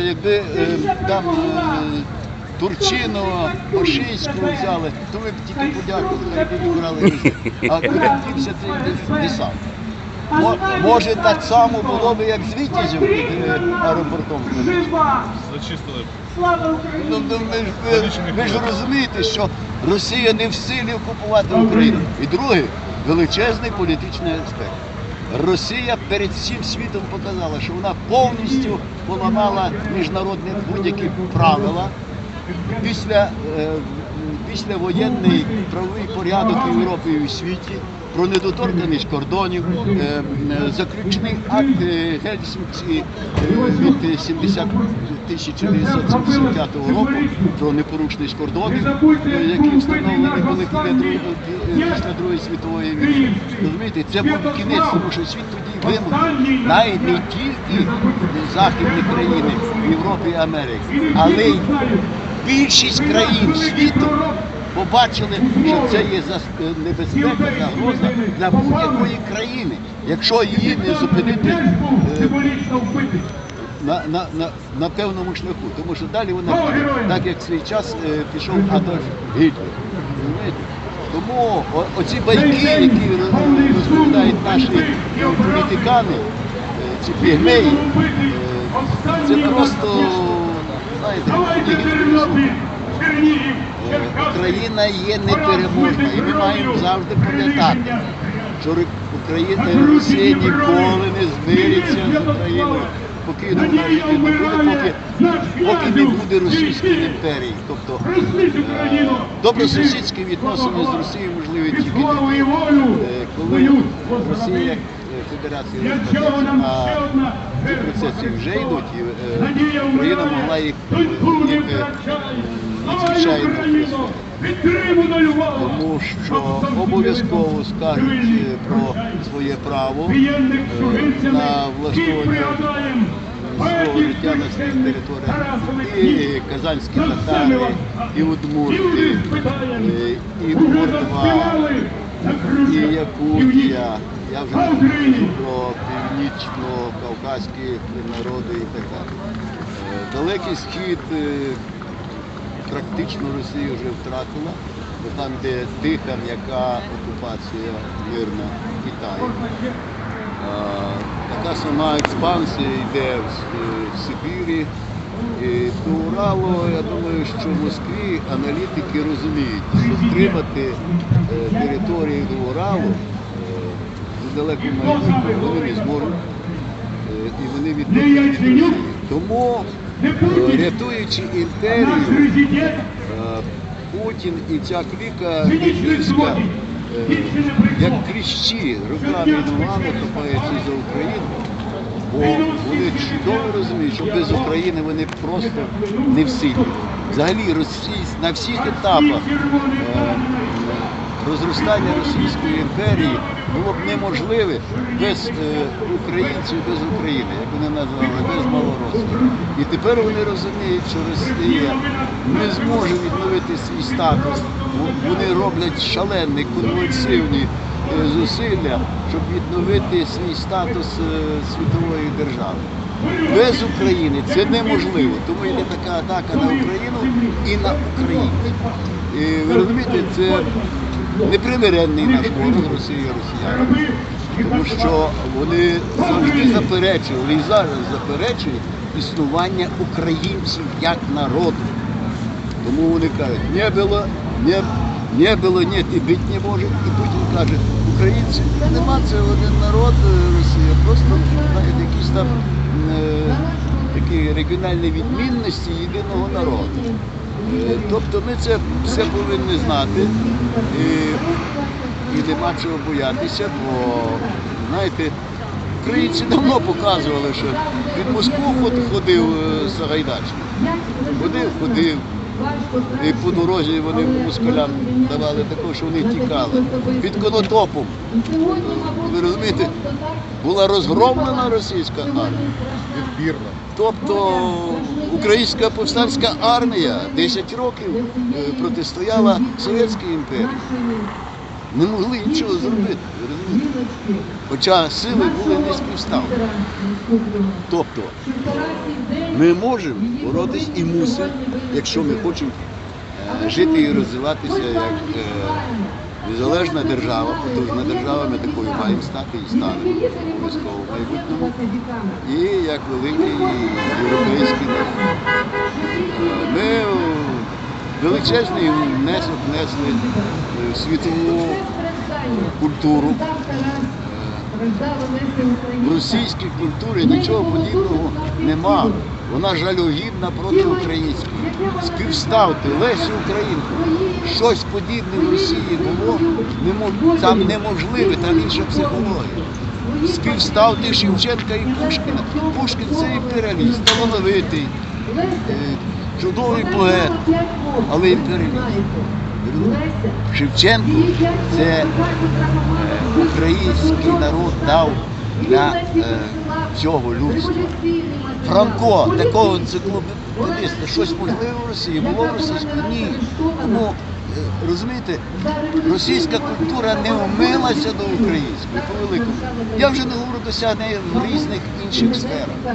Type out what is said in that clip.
Якби е, там е, Турчинова, Ошийського взяли, то ви б тільки подякували, хай би вибрали різних. А цей дес- десант? Мо- Може так само було б, як з Вітязем аеропортом. Зачистили. Ну, ну, ви, ж, ви, ви ж розумієте, що Росія не в силі окупувати Україну. І друге, величезний політичний аспект. Росія перед всім світом показала, що вона повністю поламала міжнародні будь-які правила. Після, е, після воєнний правовий порядок в Європі і у світі про недоторканість кордонів, е, е, заключений акт Гельсінці е, від 70 1975 року про непорушність кордонів, е, які встановлені були після Другої, світової війни. Розумієте, це був кінець, тому що світ тоді вимог, навіть не тільки західні країни Європи і Америки, але й більшість країн світу побачили, що це є зас- небезпека, загроза для будь-якої країни, якщо її не зупинити е, на, на, на, на певному шляху. Тому що далі вона так як свій час е, пішов Адольф Гітлер. Тому оці байки, які розповідають наші політикани, е, ці пігмеї, е, це просто, знаєте. Україна є непереможна, і ми маємо завжди пам'ятати, що Україна Росія ніколи не змириться з Україною, вона жити поки, поки не буде Російської імперії. Тобто е, добросусідські відносини з Росією можливі тільки тоді, е, коли Росія е, Федерація розпадеться, а ці процеси вже йдуть, і Україна могла їх, надзвичайно прискорити. Тому що обов'язково скажуть е, про своє право е, на влаштовування свого життя на своїх територіях. І казанські татари, і удмурти, е, і Мордва, і Якутія. Я вже не кажу про північно-кавказькі народи і так далі. Далекий схід практично Росія вже втратила, бо там, де тиха м'яка окупація мирна Китаю. Така сама експансія йде в, Сибірі. І до Уралу, я думаю, що в Москві аналітики розуміють, що втримати е, територію до Уралу е, в далекому майбутньому вони не зможуть. Е, і вони відповідають. Тому, е, рятуючи імперію, е, Путін і ця кліка гітлерівська, е, як кліщі руками і ногами хапаються за Україну, бо вони чудово розуміють, що без України вони просто не в силі. Взагалі Росії на всіх етапах розростання Російської імперії було б неможливе без е, українців, без України, як вони назвали, без малоросів. І тепер вони розуміють, що Росія не зможе відновити свій статус. Вони роблять шалені, конвульсивні е, зусилля, щоб відновити свій статус е, світової держави. Без України це неможливо, тому йде така атака на Україну і на українців. І ви розумієте, це непримиренний наш ворог Росії і Росіяни. Тому що вони завжди заперечували і зараз заперечують існування українців як народу. Тому вони кажуть, не було, не, не було, ні, і бить не може. І Путін каже, українців нема, це один народ е, Росія, просто знаєте, якісь там е, такі регіональні відмінності єдиного народу. Е, Тобто ми це все повинні знати і, і нема чого боятися, бо знаєте, українці давно показували, що під Москву ходив е, Сагайдачний. Ходив, ходив. І по дорозі вони москалям давали таке, що вони тікали. Під конотопом. Ви розумієте, була розгромлена російська армія. Тобто українська повстанська армія 10 років е, протистояла Совєтській імперії. Не могли нічого зробити. розумієте? Хоча сили були не співставні. Тобто ми можемо боротись і мусимо, якщо ми хочемо е, жити і розвиватися як е, незалежна держава, потужна держава, ми такою маємо стати і станемо обов'язково майбутньому. І як великий європейський народ. Е, е, величезний внесок внесли е, в світову культуру. В російській культурі нічого подібного нема. Вона жалюгідна проти української. Співставте Лесю Українку. Щось подібне в Росії було, там неможливе, там інша психологія. Співставте Шевченка і Пушкіна. Пушкін це імперіаліст, талановитий, е, чудовий поет, але імперіаліст. Шевченко це е, український народ дав для е, цього людства. Франко, такого енциклопедиста, щось можливе в Росії, було в російській? Ні. Тому, е, розумієте, російська культура не вмилася до української, по великому. Я вже не говорю досягнення в різних інших сферах.